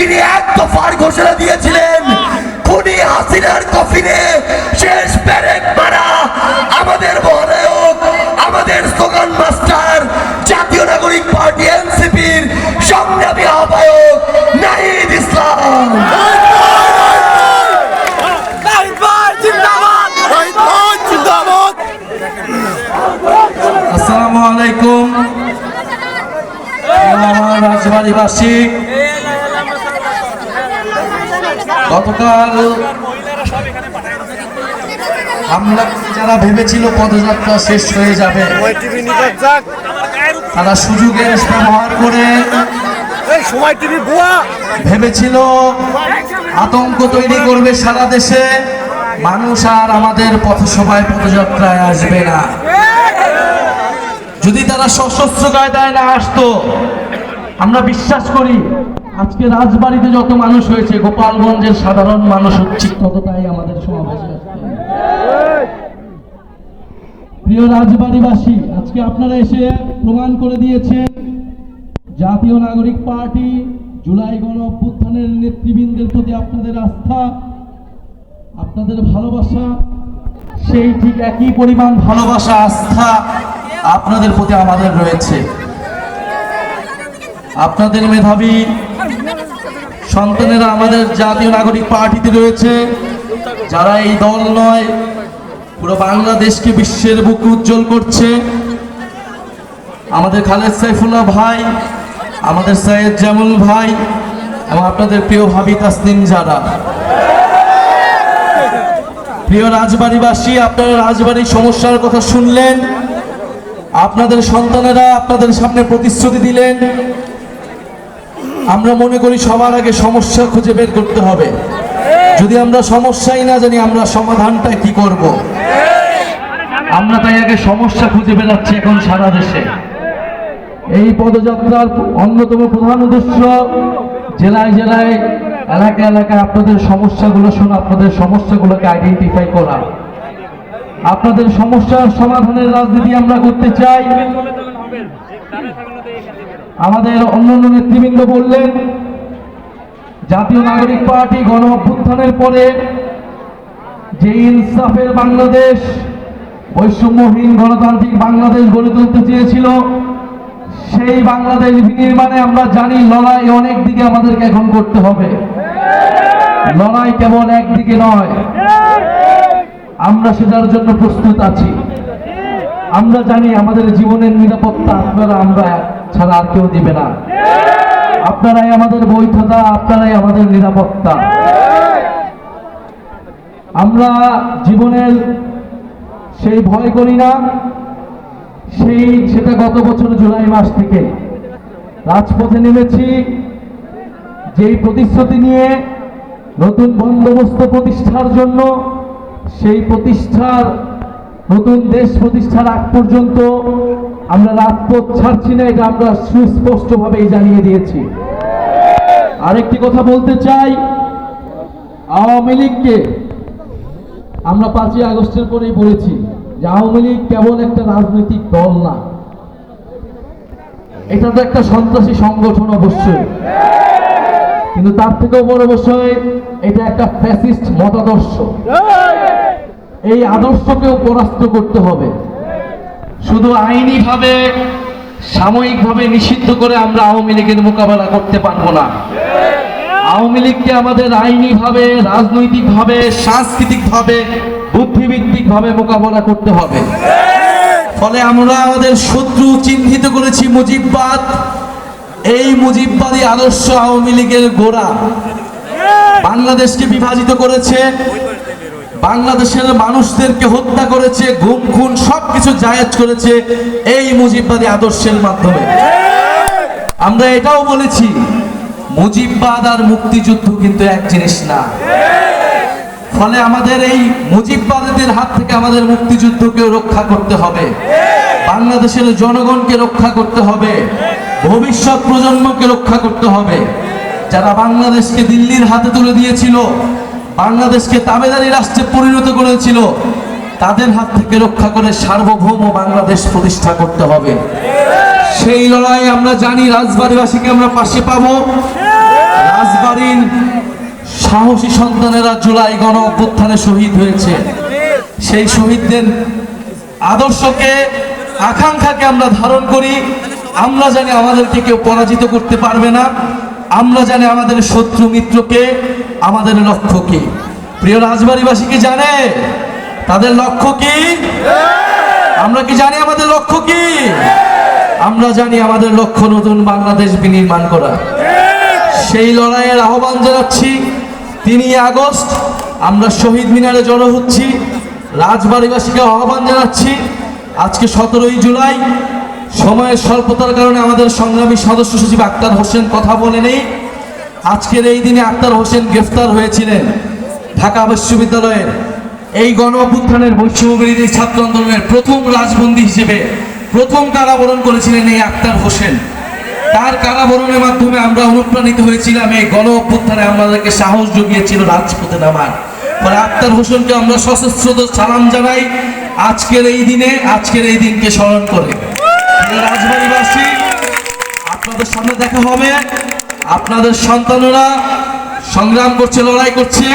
যিনি এক দফার ঘোষণা দিয়েছিলেন, খুনি হাসিনার কফিনে শেষ প্যারেক মারা আমাদের মহানায়ক, আমাদের স্লোগান মাস্টার, জাতীয় নাগরিক পার্টি এনসিপির সংগ্রামী আহ্বায়ক নাহিদ ইসলাম। আসসালামু আলাইকুম। রাজবাড়িবাসী গতকাল আমরা যারা ভেবেছিল পদযাত্রা শেষ হয়ে যাবে তারা সুযোগের ব্যবহার করে সময় টিভি ভেবেছিল আতঙ্ক তৈরি করবে সারা দেশে। মানুষ আর আমাদের পথসভায় পদযাত্রায় আসবে না। যদি তারা সশস্ত্র কায়দায় না আসতো আমরা বিশ্বাস করি আজকে রাজবাড়িতে যত মানুষ হয়েছে, গোপালগঞ্জের সাধারণ মানুষ উচ্ছিক ততটাই আমাদের সমাবেশে প্রিয় রাজবাড়িবাসী, আজকে আপনারা এসে প্রমাণ করে দিয়েছেন, জাতীয় নাগরিক পার্টি জুলাই গণ অভ্যুত্থানের নেতৃবৃন্দের প্রতি আপনাদের আস্থা, আপনাদের ভালোবাসা, সেই ঠিক একই পরিমাণ ভালোবাসা, আস্থা আপনাদের প্রতি আমাদের রয়েছে। আপনাদের মেধাবী সন্তানেরা আমাদের জাতীয় নাগরিক পার্টিতে রয়েছে। যারা এই দল নয়, পুরো বাংলাদেশকে বিশ্বের বুক উজ্জ্বল করছে। আমাদের খালেদ সাইফুল্লাহ ভাই, আমাদের সৈয়দ জামুল ভাই এবং আপনাদের প্রিয় ভাবি তাসনিম যারা প্রিয় রাজবাড়িবাসী, আপনারা রাজবাড়ির সমস্যার কথা শুনলেন। আপনাদের সন্তানেরা আপনাদের সামনে প্রতিশ্রুতি দিলেন। আমরা মনে করি সবার আগে সমস্যা খুঁজে বের করতে হবে। যদি আমরা সমস্যাই না জানি, আমরা সমাধানটা কি করব? আমরা তাই আগে সমস্যা খুঁজে বেড়াচ্ছি এখন সারা দেশে। এই পদযাত্রার অন্যতম প্রধান উদ্দেশ্য জেলায় জেলায় এলাকা এলাকায় আপনাদের সমস্যাগুলো শোনা, আপনাদের সমস্যাগুলোকে আইডেন্টিফাই করা। আপনাদের সমস্যার সমাধানের রাজনীতি আমরা করতে চাই। আমাদের অন্যান্য নেতৃবৃন্দ বললেন, জাতীয় নাগরিক পার্টি গণ অভ্যুত্থানের পরে যে ইনসাফের বাংলাদেশ, বৈষম্যহীন গণতান্ত্রিক বাংলাদেশ গড়ে তুলতে চেয়েছিল, সেই বাংলাদেশ বিনির্মাণে আমরা জানি লড়াই অনেক দিকে আমাদেরকে এখন করতে হবে। লড়াই কেবল একদিকে নয়, আমরা সেটার জন্য প্রস্তুত আছি। আমরা জানি আমাদের জীবনের নিরাপত্তা, আপনারা, আমরা ছাড়া আর কেউ দিবে না। আপনারাই আমাদের বৈধতা, আপনারাই আমাদের নিরাপত্তা। আমরা জীবনের সেই ভয় করি না, সেই সেটা গত বছর জুলাই মাস থেকে। রাজপথে নেমেছি, যেই প্রতিশ্রুতি নিয়ে নতুন বন্দোবস্ত প্রতিষ্ঠার জন্য, সেই প্রতিষ্ঠার নতুন দেশ প্রতিষ্ঠার আগ পর্যন্ত আমরা রাজপথ ছাড়ছি না, এটা আমরা সুস্পষ্ট সুস্পষ্টভাবেই জানিয়ে দিয়েছি। আরেকটি কথা বলতে চাই, আওয়ামী লীগকে আমরা পাঁচই আগস্টের পরেই বলেছি যে আওয়ামী লীগ কেবল একটা রাজনৈতিক দল না, এটা তো একটা সন্ত্রাসী সংগঠন অবশ্যই। কিন্তু তার থেকেও বড় বিষয়, এটা একটা ফ্যাসিস্ট মতাদর্শ। এই আদর্শকেও পরাস্ত করতে হবে। শুধু আইনিভাবে, সাময়িকভাবে নিষিদ্ধ করে আমরা আওয়ামী লীগের মোকাবেলা করতে পারব না। আওয়ামী লীগকে আমাদের আইনিভাবে, রাজনৈতিকভাবে, সাংস্কৃতিকভাবে বুদ্ধিভিত্তিকভাবে মোকাবেলা করতে হবে। ফলে আমরা আমাদের শত্রু চিহ্নিত করেছি মুজিববাদ। এই মুজিববাদী আদর্শ আওয়ামী লীগের গোড়া। বাংলাদেশকে বিভাজিত করেছে বাংলাদেশের মানুষদেরকে হত্যা করেছে গুম খুন সবকিছু জায়েজ করেছে এই মুজিববাদী আদর্শের মাধ্যমে। আমরা এটাও বলেছি, মুজিববাদ আর মুক্তিযুদ্ধ কিন্তু এক জিনিস না। ফলে আমাদের এই মুজিববাদীদের হাত থেকে আমাদের মুক্তিযুদ্ধকে রক্ষা করতে হবে। বাংলাদেশের জনগণকে রক্ষা করতে হবে। ভবিষ্যৎ প্রজন্মকে রক্ষা করতে হবে। যারা বাংলাদেশকে দিল্লির হাতে তুলে দিয়েছিল বাংলাদেশকে তাবেদারি রাষ্ট্রে পরিণত করেছিল। তাদের হাত থেকে রক্ষা করে সার্বভৌম বাংলাদেশ প্রতিষ্ঠা করতে হবে। সেই লড়াই আমরা জানি রাজবাড়িবাসীকে আমরা পাশে পাবো। রাজবাড়ির সাহসী সন্তানেরা জুলাই গণ অভ্যুত্থানে শহীদ হয়েছে। সেই শহীদদের আদর্শকে, আকাঙ্ক্ষাকে আমরা ধারণ করি। আমরা জানি আমাদেরকে কেউ পরাজিত করতে পারবে না। আমরা জানি আমাদের শত্রু মিত্রকে আমাদের লক্ষ্য কি? প্রিয় রাজবাড়িবাসী কি জানে? তাদের লক্ষ্য কি? আমরা কি জানি আমাদের লক্ষ্য কি? আমরা জানি আমাদের লক্ষ্য নতুন বাংলাদেশ বিনির্মাণ করা। সেই লড়াইয়ের আহ্বান জানাচ্ছি। তিনই আগস্ট আমরা শহীদ মিনারে জড়ো হচ্ছি। রাজবাড়িবাসীকে আহ্বান জানাচ্ছি। আজকে সতেরোই জুলাই। সময়ের স্বল্পতার কারণে আমাদের সংগ্রামী সদস্য সচিব আক্তার হোসেন কথা বলেনি। আজকের এই দিনে আক্তার হোসেন গ্রেফতার হয়েছিলেন ঢাকা বিশ্ববিদ্যালয়ের এই গণ অভ্যুত্থানের বৈষম্যবিরোধী ছাত্র আন্দোলনের প্রথম রাজবন্দী হিসেবে প্রথম কারাবরণ করেছিলেন এই আক্তার হোসেন। তার কারাবরণের মাধ্যমে আমরা অনুপ্রাণিত হয়েছিলাম এই গণ অভ্যুত্থানে আমাদেরকে সাহস জুগিয়েছিল রাজপথে নামার। ফলে আক্তার হোসেনকে আমরা সশস্ত্র সালাম জানাই আজকের এই দিনে, আজকের এই দিনকে স্মরণ করে। রাজবাড়িবাসী, আপনাদের সামনে দেখা হবে আপনাদের সন্তানরা সংগ্রাম করছে লড়াই করছে।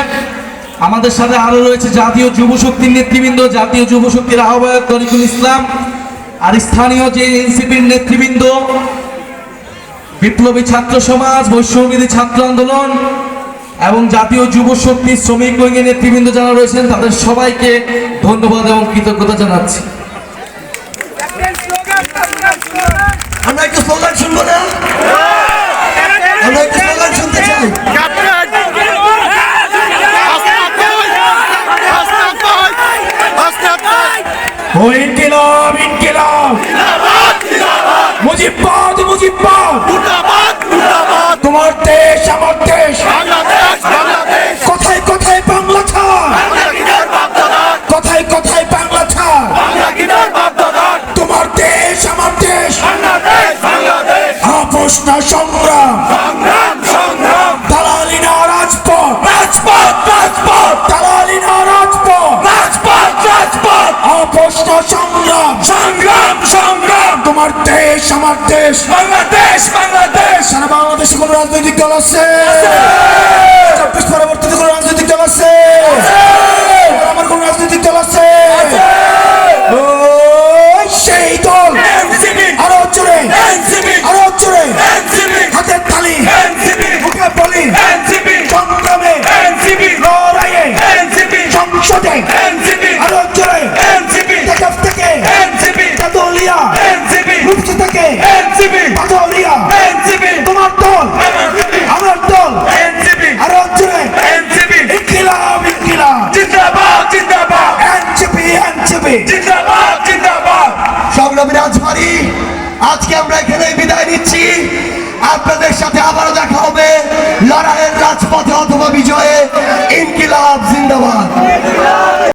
আমাদের সাথে আরও রয়েছে জাতীয় যুব শক্তির নেতৃবৃন্দ জাতীয় যুব শক্তির আহ্বায়ক তরিকুল ইসলাম আর স্থানীয় যে এনসিপির নেতৃবৃন্দ বিপ্লবী ছাত্র সমাজ বৈষম্যবিধি ছাত্র আন্দোলন এবং জাতীয় যুব শক্তি শ্রমিক ঐক্যের নেতৃবৃন্দ যারা রয়েছেন তাদের সবাইকে ধন্যবাদ এবং কৃতজ্ঞতা জানাচ্ছি। আমরা একটু স্লোগান শুনব না? আমরা একটু শুনতে চাই ও ইনকিলাব ইনকিলাব। মুজিবাদ মুজিবাদ তোমার দেশ, আমার দেশ। কোথায় কোথায় বাংলা ছাড়? কোথায় কোথায় বাংলা ছাড়? আমার দেশ। আপোষ না সংগ্রাম। দালালি দেশ আমার দেশ। বাংলাদেশ বাংলাদেশ। সারা বাংলাদেশে কোন রাজনৈতিক দল আছে? চব্বিশ পরবর্তীতে কোন রাজনৈতিক দল আছে? এনসিপি সংগ্রামী রাজবাড়ি, আজকে আমরা এখানে বিদায় নিচ্ছি। আপনাদের সাথে আবারও দেখা হবে লড়াইয়ের রাজপথে অথবা বিজয়ে। ইনকিলাব, জিন্দাবাদ।